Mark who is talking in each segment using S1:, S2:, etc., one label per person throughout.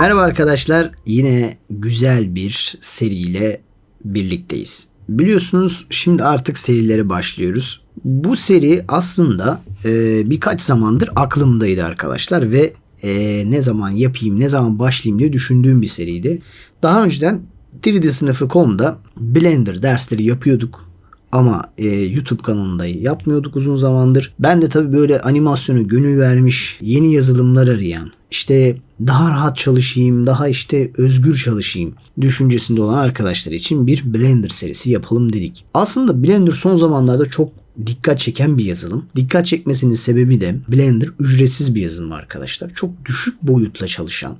S1: Merhaba arkadaşlar. Yine güzel bir seriyle birlikteyiz. Biliyorsunuz şimdi artık serilere başlıyoruz. Bu seri aslında e, birkaç zamandır aklımdaydı arkadaşlar ve e, ne zaman yapayım, ne zaman başlayayım diye düşündüğüm bir seriydi. Daha önceden 3D sınıfı.com'da Blender dersleri yapıyorduk. Ama e, YouTube kanalında yapmıyorduk uzun zamandır. Ben de tabii böyle animasyonu gönül vermiş, yeni yazılımlar arayan, işte daha rahat çalışayım, daha işte özgür çalışayım düşüncesinde olan arkadaşlar için bir Blender serisi yapalım dedik. Aslında Blender son zamanlarda çok dikkat çeken bir yazılım. Dikkat çekmesinin sebebi de Blender ücretsiz bir yazılım arkadaşlar. Çok düşük boyutla çalışan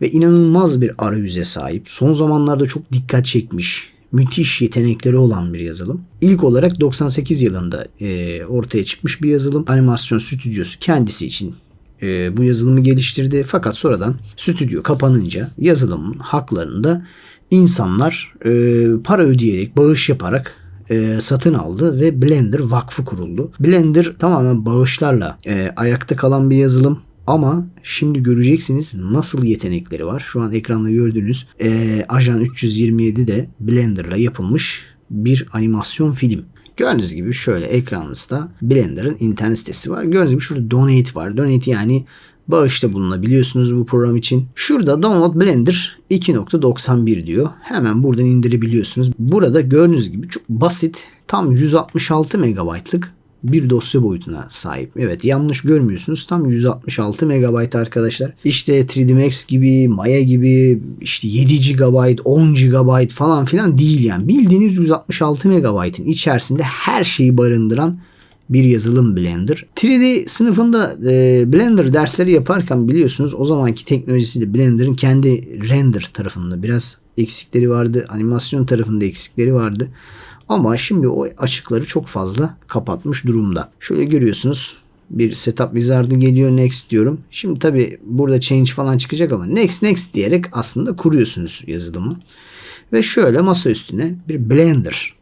S1: ve inanılmaz bir arayüze sahip. Son zamanlarda çok dikkat çekmiş müthiş yetenekleri olan bir yazılım. İlk olarak 98 yılında e, ortaya çıkmış bir yazılım. Animasyon stüdyosu kendisi için e, bu yazılımı geliştirdi. Fakat sonradan stüdyo kapanınca yazılımın haklarını da insanlar e, para ödeyerek, bağış yaparak e, satın aldı ve Blender Vakfı kuruldu. Blender tamamen bağışlarla e, ayakta kalan bir yazılım. Ama şimdi göreceksiniz nasıl yetenekleri var. Şu an ekranda gördüğünüz e, Ajan 327 de Blender'la yapılmış bir animasyon film. Gördüğünüz gibi şöyle ekranımızda Blender'ın internet sitesi var. Gördüğünüz gibi şurada donate var. Donate yani bağışta bulunabiliyorsunuz bu program için. Şurada download Blender 2.91 diyor. Hemen buradan indirebiliyorsunuz. Burada gördüğünüz gibi çok basit tam 166 MB'lık bir dosya boyutuna sahip. Evet yanlış görmüyorsunuz. Tam 166 MB arkadaşlar. İşte 3D Max gibi, Maya gibi işte 7 GB, 10 GB falan filan değil yani. Bildiğiniz 166 MB'ın içerisinde her şeyi barındıran bir yazılım Blender. 3D sınıfında e, Blender dersleri yaparken biliyorsunuz o zamanki teknolojisiyle Blender'ın kendi render tarafında biraz eksikleri vardı. Animasyon tarafında eksikleri vardı. Ama şimdi o açıkları çok fazla kapatmış durumda. Şöyle görüyorsunuz bir setup wizard'ı geliyor next diyorum. Şimdi tabi burada change falan çıkacak ama next next diyerek aslında kuruyorsunuz yazılımı. Ve şöyle masa üstüne bir blender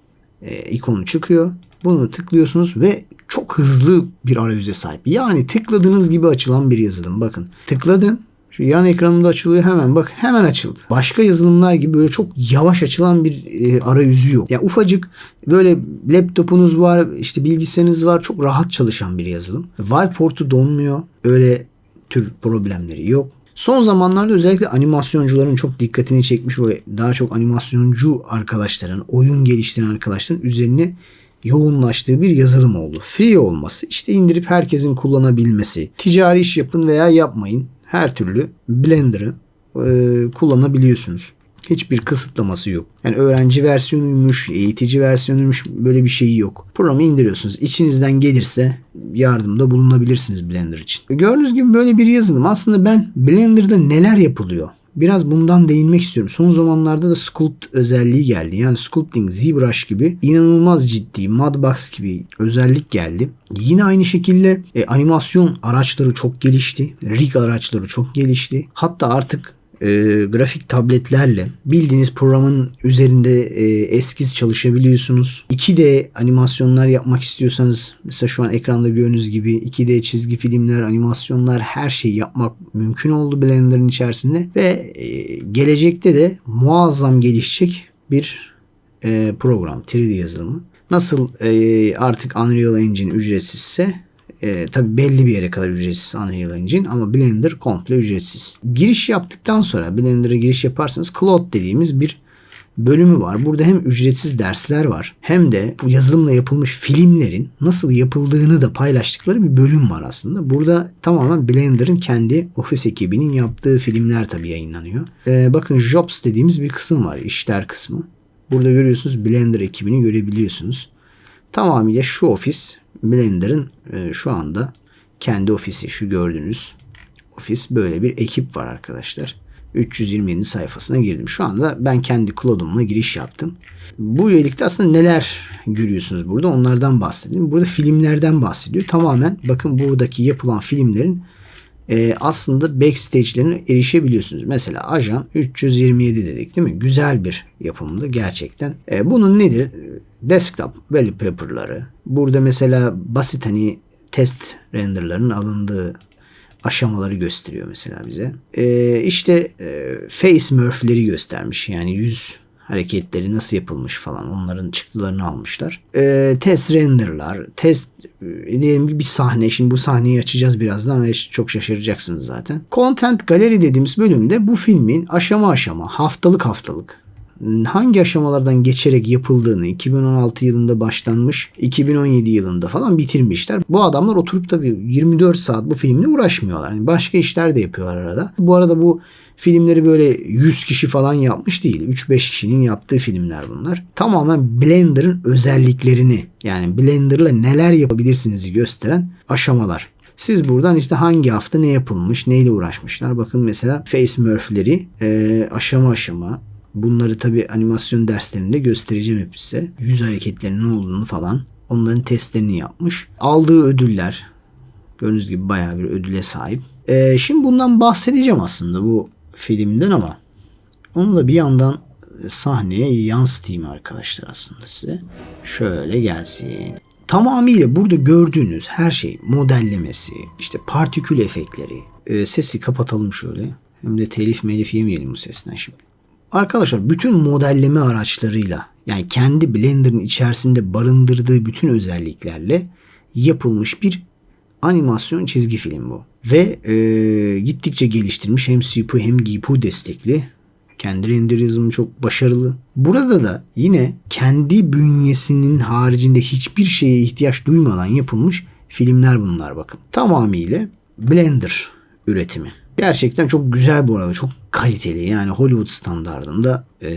S1: e, ikonu çıkıyor. Bunu tıklıyorsunuz ve çok hızlı bir arayüze sahip. Yani tıkladığınız gibi açılan bir yazılım. Bakın tıkladım şu yan ekranımda açılıyor hemen bak hemen açıldı. Başka yazılımlar gibi böyle çok yavaş açılan bir e, arayüzü yok. Yani ufacık böyle laptopunuz var işte bilgisayarınız var çok rahat çalışan bir yazılım. Viveport'u donmuyor. Öyle tür problemleri yok. Son zamanlarda özellikle animasyoncuların çok dikkatini çekmiş ve daha çok animasyoncu arkadaşların, oyun geliştiren arkadaşların üzerine yoğunlaştığı bir yazılım oldu. Free olması, işte indirip herkesin kullanabilmesi. Ticari iş yapın veya yapmayın her türlü Blender'ı e, kullanabiliyorsunuz. Hiçbir kısıtlaması yok. Yani öğrenci versiyonuymuş, eğitici versiyonuymuş böyle bir şeyi yok. Programı indiriyorsunuz. İçinizden gelirse yardımda bulunabilirsiniz Blender için. Gördüğünüz gibi böyle bir yazılım. Aslında ben Blender'da neler yapılıyor? Biraz bundan değinmek istiyorum. Son zamanlarda da Sculpt özelliği geldi. Yani Sculpting, ZBrush gibi inanılmaz ciddi, Mudbox gibi özellik geldi. Yine aynı şekilde e, animasyon araçları çok gelişti. Rig araçları çok gelişti. Hatta artık e, grafik tabletlerle bildiğiniz programın üzerinde e, eskiz çalışabiliyorsunuz. 2D animasyonlar yapmak istiyorsanız mesela şu an ekranda gördüğünüz gibi 2D çizgi filmler, animasyonlar her şeyi yapmak mümkün oldu Blender'ın içerisinde ve e, gelecekte de muazzam gelişecek bir e, program 3D yazılımı. Nasıl e, artık Unreal Engine ücretsizse e, tabi belli bir yere kadar ücretsiz Unreal Engine ama Blender komple ücretsiz. Giriş yaptıktan sonra Blender'a giriş yaparsanız Cloud dediğimiz bir bölümü var. Burada hem ücretsiz dersler var hem de bu yazılımla yapılmış filmlerin nasıl yapıldığını da paylaştıkları bir bölüm var aslında. Burada tamamen Blender'ın kendi ofis ekibinin yaptığı filmler tabi yayınlanıyor. Ee, bakın Jobs dediğimiz bir kısım var. işler kısmı. Burada görüyorsunuz Blender ekibini görebiliyorsunuz. Tamamıyla şu ofis Blender'ın e, şu anda kendi ofisi şu gördüğünüz ofis böyle bir ekip var arkadaşlar. 327 sayfasına girdim. Şu anda ben kendi Cloud'umla giriş yaptım. Bu üyelikte aslında neler görüyorsunuz burada onlardan bahsedeyim. Burada filmlerden bahsediyor. Tamamen bakın buradaki yapılan filmlerin e, aslında backstage'lerine erişebiliyorsunuz. Mesela Ajan 327 dedik değil mi? Güzel bir yapımdı gerçekten. E, bunun nedir? Desktop wallpaper'ları. Burada mesela basit hani test renderlarının alındığı aşamaları gösteriyor mesela bize. Ee, işte e, face Murphy'leri göstermiş. Yani yüz hareketleri nasıl yapılmış falan onların çıktılarını almışlar. Ee, test renderlar, test e, diyelim bir sahne. Şimdi bu sahneyi açacağız birazdan ve çok şaşıracaksınız zaten. Content Gallery dediğimiz bölümde bu filmin aşama aşama, haftalık haftalık hangi aşamalardan geçerek yapıldığını 2016 yılında başlanmış 2017 yılında falan bitirmişler. Bu adamlar oturup tabii 24 saat bu filmle uğraşmıyorlar. Yani başka işler de yapıyorlar arada. Bu arada bu filmleri böyle 100 kişi falan yapmış değil. 3-5 kişinin yaptığı filmler bunlar. Tamamen Blender'ın özelliklerini yani Blender'la neler yapabilirsiniz gösteren aşamalar. Siz buradan işte hangi hafta ne yapılmış, neyle uğraşmışlar. Bakın mesela Face Murphy'leri e, aşama aşama Bunları tabi animasyon derslerinde göstereceğim hep. Yüz hareketlerinin ne olduğunu falan. Onların testlerini yapmış. Aldığı ödüller. Gördüğünüz gibi bayağı bir ödüle sahip. Ee, şimdi bundan bahsedeceğim aslında bu filmden ama onu da bir yandan sahneye yansıtayım arkadaşlar aslında size. Şöyle gelsin. Tamamıyla burada gördüğünüz her şey modellemesi, işte partikül efektleri. Ee, sesi kapatalım şöyle. Hem de telif melif yemeyelim bu sesten şimdi. Arkadaşlar bütün modelleme araçlarıyla yani kendi Blender'ın içerisinde barındırdığı bütün özelliklerle yapılmış bir animasyon çizgi film bu. Ve e, gittikçe geliştirmiş hem CPU hem GPU destekli. Kendi render yazımı çok başarılı. Burada da yine kendi bünyesinin haricinde hiçbir şeye ihtiyaç duymadan yapılmış filmler bunlar bakın. Tamamıyla Blender üretimi. Gerçekten çok güzel bu arada. Çok kaliteli yani Hollywood standartında e,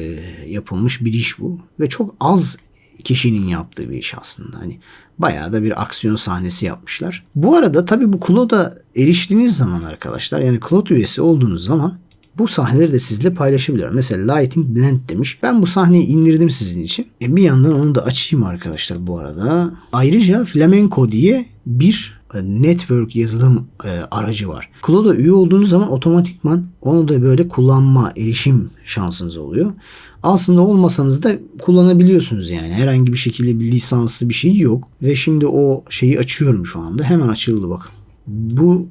S1: yapılmış bir iş bu. Ve çok az kişinin yaptığı bir iş aslında. Hani bayağı da bir aksiyon sahnesi yapmışlar. Bu arada tabii bu Cloud'a eriştiğiniz zaman arkadaşlar yani Cloud üyesi olduğunuz zaman bu sahneleri de sizle paylaşabiliyorum. Mesela Lighting Blend demiş. Ben bu sahneyi indirdim sizin için. E bir yandan onu da açayım arkadaşlar bu arada. Ayrıca Flamenco diye bir e, network yazılım e, aracı var. Cloud'a üye olduğunuz zaman otomatikman onu da böyle kullanma, erişim şansınız oluyor. Aslında olmasanız da kullanabiliyorsunuz yani. Herhangi bir şekilde bir lisansı bir şey yok. Ve şimdi o şeyi açıyorum şu anda. Hemen açıldı bakın. Bu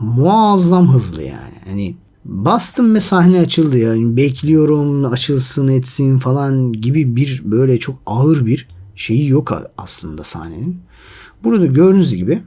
S1: muazzam hızlı yani. Hani bastım ve sahne açıldı yani bekliyorum açılsın etsin falan gibi bir böyle çok ağır bir şeyi yok aslında sahnenin. Burada gördüğünüz gibi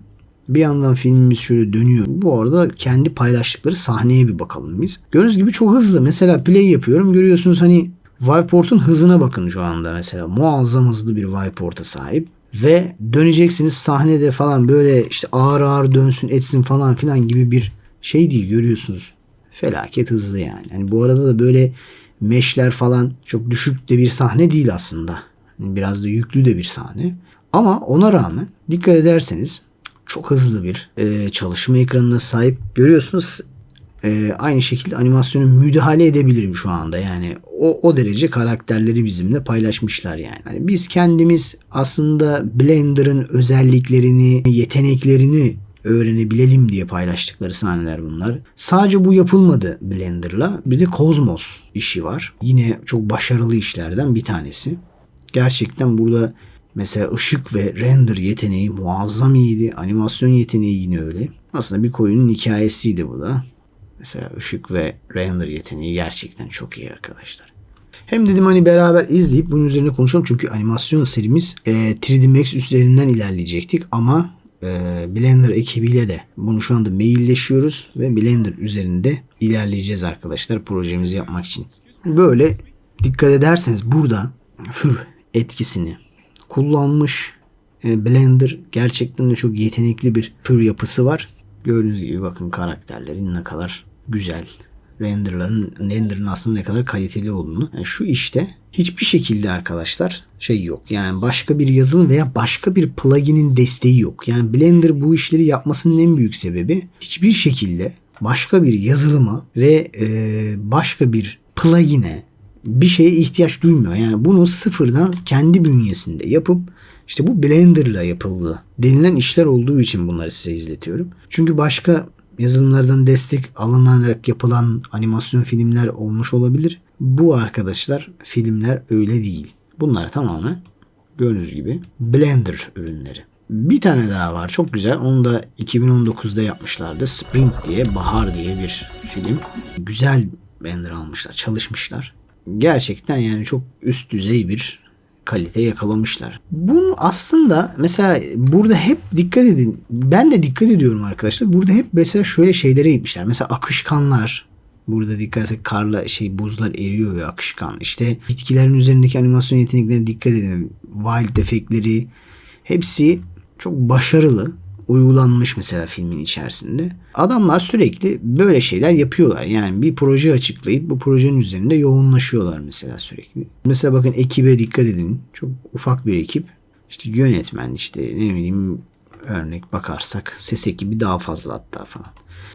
S1: bir yandan filmimiz şöyle dönüyor. Bu arada kendi paylaştıkları sahneye bir bakalım biz. Gördüğünüz gibi çok hızlı. Mesela play yapıyorum. Görüyorsunuz hani Viveport'un hızına bakın şu anda mesela. Muazzam hızlı bir Viveport'a sahip. Ve döneceksiniz sahnede falan böyle işte ağır ağır dönsün etsin falan filan gibi bir şey değil görüyorsunuz. Felaket hızlı yani. yani bu arada da böyle meşler falan çok düşük de bir sahne değil aslında. Biraz da yüklü de bir sahne. Ama ona rağmen dikkat ederseniz çok hızlı bir e, çalışma ekranına sahip. Görüyorsunuz e, aynı şekilde animasyonu müdahale edebilirim şu anda. Yani o, o derece karakterleri bizimle paylaşmışlar yani. yani. Biz kendimiz aslında Blender'ın özelliklerini, yeteneklerini öğrenebilelim diye paylaştıkları sahneler bunlar. Sadece bu yapılmadı Blender'la. Bir de Cosmos işi var. Yine çok başarılı işlerden bir tanesi. Gerçekten burada Mesela ışık ve render yeteneği muazzam iyiydi. Animasyon yeteneği yine öyle. Aslında bir koyunun hikayesiydi bu da. Mesela ışık ve render yeteneği gerçekten çok iyi arkadaşlar. Hem dedim hani beraber izleyip bunun üzerine konuşalım. Çünkü animasyon serimiz e, 3D Max üzerinden ilerleyecektik. Ama e, Blender ekibiyle de bunu şu anda mailleşiyoruz. Ve Blender üzerinde ilerleyeceğiz arkadaşlar projemizi yapmak için. Böyle dikkat ederseniz burada für etkisini kullanmış. E, Blender gerçekten de çok yetenekli bir tür yapısı var. Gördüğünüz gibi bakın karakterlerin ne kadar güzel. Renderların, renderın aslında ne kadar kaliteli olduğunu. Yani şu işte hiçbir şekilde arkadaşlar şey yok. Yani başka bir yazılım veya başka bir plugin'in desteği yok. Yani Blender bu işleri yapmasının en büyük sebebi hiçbir şekilde başka bir yazılıma ve e, başka bir plugin'e bir şeye ihtiyaç duymuyor. Yani bunu sıfırdan kendi bünyesinde yapıp işte bu Blender'la yapıldı denilen işler olduğu için bunları size izletiyorum. Çünkü başka yazılımlardan destek alınarak yapılan animasyon filmler olmuş olabilir. Bu arkadaşlar filmler öyle değil. Bunlar tamamen gördüğünüz gibi Blender ürünleri. Bir tane daha var. Çok güzel. Onu da 2019'da yapmışlardı. Sprint diye, Bahar diye bir film. Güzel render almışlar, çalışmışlar. Gerçekten yani çok üst düzey bir kalite yakalamışlar. Bunu aslında mesela burada hep dikkat edin. Ben de dikkat ediyorum arkadaşlar. Burada hep mesela şöyle şeylere gitmişler. Mesela akışkanlar. Burada dikkat etsek karla şey buzlar eriyor ve akışkan. İşte bitkilerin üzerindeki animasyon yeteneklerine dikkat edin. Wild efektleri hepsi çok başarılı uygulanmış mesela filmin içerisinde. Adamlar sürekli böyle şeyler yapıyorlar. Yani bir proje açıklayıp bu projenin üzerinde yoğunlaşıyorlar mesela sürekli. Mesela bakın ekibe dikkat edin. Çok ufak bir ekip. İşte yönetmen işte ne bileyim örnek bakarsak ses ekibi daha fazla hatta falan.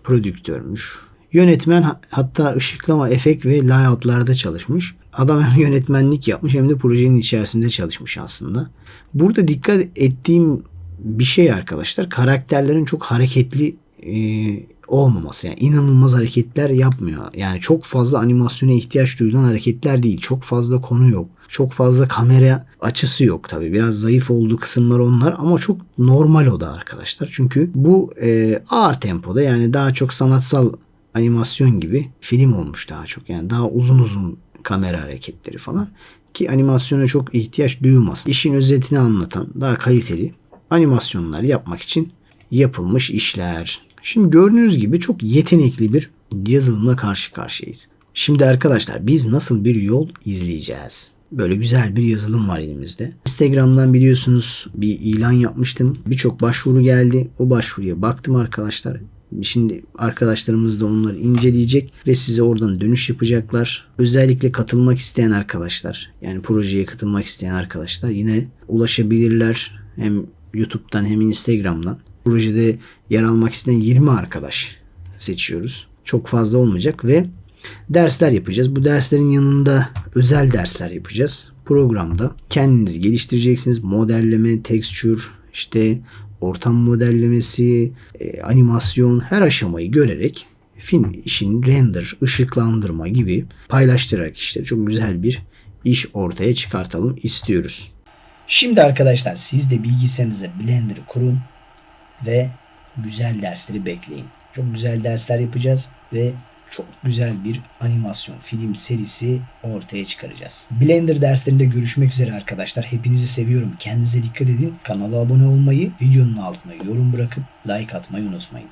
S1: Prodüktörmüş. Yönetmen hatta ışıklama, efekt ve layoutlarda çalışmış. Adam hem yönetmenlik yapmış hem de projenin içerisinde çalışmış aslında. Burada dikkat ettiğim bir şey arkadaşlar karakterlerin çok hareketli e, olmaması. Yani inanılmaz hareketler yapmıyor. Yani çok fazla animasyona ihtiyaç duyulan hareketler değil. Çok fazla konu yok. Çok fazla kamera açısı yok tabi. Biraz zayıf olduğu kısımlar onlar ama çok normal o da arkadaşlar. Çünkü bu e, ağır tempoda yani daha çok sanatsal animasyon gibi film olmuş daha çok. Yani daha uzun uzun kamera hareketleri falan ki animasyona çok ihtiyaç duyulmaz. İşin özetini anlatan daha kaliteli animasyonlar yapmak için yapılmış işler. Şimdi gördüğünüz gibi çok yetenekli bir yazılımla karşı karşıyayız. Şimdi arkadaşlar biz nasıl bir yol izleyeceğiz? Böyle güzel bir yazılım var elimizde. Instagram'dan biliyorsunuz bir ilan yapmıştım. Birçok başvuru geldi. O başvuruya baktım arkadaşlar. Şimdi arkadaşlarımız da onları inceleyecek ve size oradan dönüş yapacaklar. Özellikle katılmak isteyen arkadaşlar yani projeye katılmak isteyen arkadaşlar yine ulaşabilirler. Hem YouTube'dan hem Instagram'dan. Projede yer almak isteyen 20 arkadaş seçiyoruz. Çok fazla olmayacak ve dersler yapacağız. Bu derslerin yanında özel dersler yapacağız. Programda kendinizi geliştireceksiniz. Modelleme, texture, işte ortam modellemesi, e, animasyon her aşamayı görerek film işin render, ışıklandırma gibi paylaştırarak işte çok güzel bir iş ortaya çıkartalım istiyoruz. Şimdi arkadaşlar siz de bilgisayarınıza Blender'ı kurun ve güzel dersleri bekleyin. Çok güzel dersler yapacağız ve çok güzel bir animasyon film serisi ortaya çıkaracağız. Blender derslerinde görüşmek üzere arkadaşlar. Hepinizi seviyorum. Kendinize dikkat edin. Kanala abone olmayı, videonun altına yorum bırakıp like atmayı unutmayın.